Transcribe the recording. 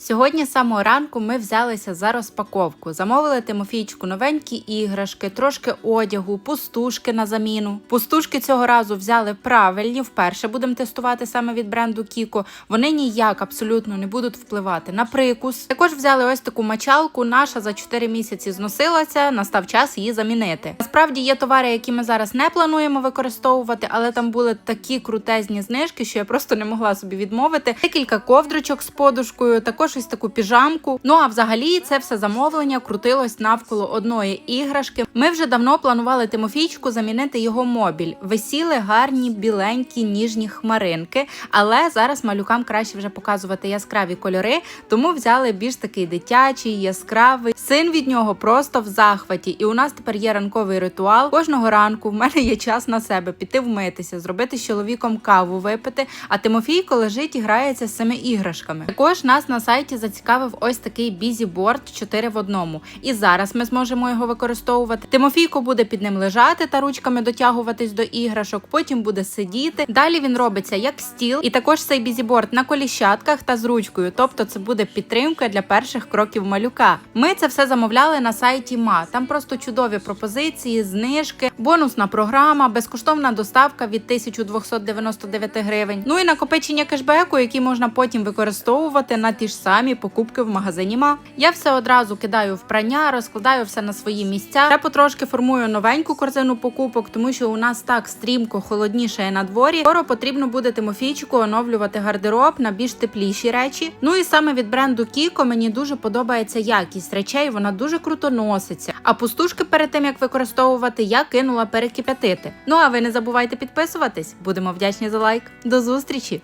Сьогодні з самого ранку ми взялися за розпаковку. Замовили Тимофійчику новенькі іграшки, трошки одягу, пустушки на заміну. Пустушки цього разу взяли правильні. Вперше будемо тестувати саме від бренду Кіко. Вони ніяк абсолютно не будуть впливати на прикус. Також взяли ось таку мочалку. Наша за 4 місяці зносилася. Настав час її замінити. Насправді є товари, які ми зараз не плануємо використовувати, але там були такі крутезні знижки, що я просто не могла собі відмовити. Декілька ковдрочок з подушкою, також ось таку піжамку. Ну а взагалі це все замовлення крутилось навколо одної іграшки. Ми вже давно планували Тимофійчику замінити його мобіль. Висіли гарні біленькі ніжні хмаринки, але зараз малюкам краще вже показувати яскраві кольори, тому взяли більш такий дитячий, яскравий. Син від нього просто в захваті. І у нас тепер є ранковий ритуал. Кожного ранку в мене є час на себе піти вмитися, зробити з чоловіком каву випити. А Тимофійко лежить і грається з цими іграшками. Також нас на сайті зацікавив ось такий бізіборд 4 в одному. І зараз ми зможемо його використовувати. Тимофійко буде під ним лежати та ручками дотягуватись до іграшок. Потім буде сидіти. Далі він робиться як стіл, і також цей бізіборд на коліщатках та з ручкою. Тобто, це буде підтримка для перших кроків малюка. Ми це все замовляли на сайті ма. Там просто чудові пропозиції, знижки, бонусна програма, безкоштовна доставка від 1299 гривень. Ну і накопичення кешбеку, які можна потім використовувати на ті ж самі покупки в магазині ма. Я все одразу кидаю в прання, розкладаю все на свої місця. Я потрошки формую новеньку корзину покупок, тому що у нас так стрімко холодніше на дворі. Скоро потрібно буде Тимофійчику оновлювати гардероб на більш тепліші речі. Ну і саме від бренду Кіко мені дуже подобається якість речей, вона дуже круто носиться. А пустушки перед тим як використовувати, я кинула перекип'ятити. Ну а ви не забувайте підписуватись. Будемо вдячні за лайк. До зустрічі!